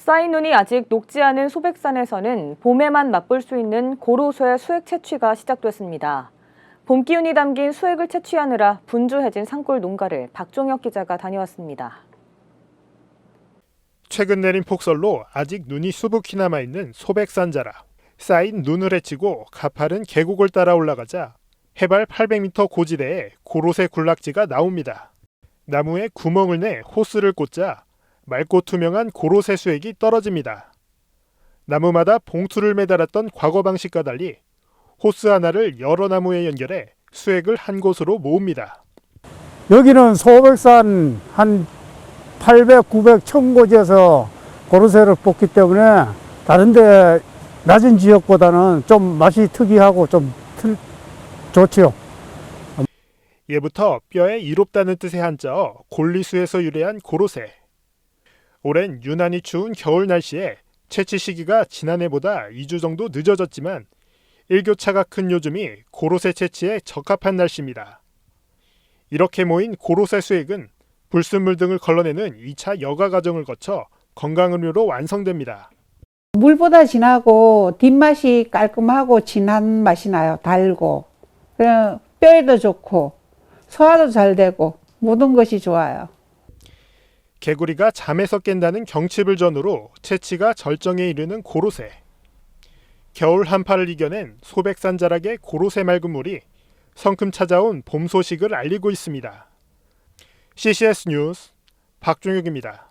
쌓인 눈이 아직 녹지 않은 소백산에서는 봄에만 맛볼 수 있는 고로쇠 수액 채취가 시작됐습니다. 봄 기운이 담긴 수액을 채취하느라 분주해진 산골 농가를 박종혁 기자가 다녀왔습니다. 최근 내린 폭설로 아직 눈이 수북히 남아 있는 소백산자라 쌓인 눈을 헤치고 가파른 계곡을 따라 올라가자 해발 800m 고지대에 고로쇠 군락지가 나옵니다. 나무에 구멍을 내 호스를 꽂자 맑고 투명한 고로쇠 수액이 떨어집니다. 나무마다 봉투를 매달았던 과거 방식과 달리 호스 하나를 여러 나무에 연결해 수액을 한 곳으로 모읍니다. 여기는 소백산 한 800, 900, 1000곳에서 고로쇠를 뽑기 때문에 다른데 낮은 지역보다는 좀 맛이 특이하고 좀 틀, 좋지요. 예부터 뼈에 이롭다는 뜻의 한자어 골리수에서 유래한 고로쇠. 올해는 유난히 추운 겨울 날씨에 채취 시기가 지난해보다 2주 정도 늦어졌지만 일교차가 큰 요즘이 고로쇠 채취에 적합한 날씨입니다. 이렇게 모인 고로쇠 수액은 불순물 등을 걸러내는 2차 여가 과정을 거쳐 건강음료로 완성됩니다. 물보다 진하고 뒷맛이 깔끔하고 진한 맛이 나요. 달고. 뼈에도 좋고 소화도 잘 되고 모든 것이 좋아요. 개구리가 잠에서 깬다는 경칩을 전후로 채취가 절정에 이르는 고로쇠. 겨울 한파를 이겨낸 소백산 자락의 고로쇠 맑은 물이 성큼 찾아온 봄 소식을 알리고 있습니다. CCS 뉴스 박종혁입니다.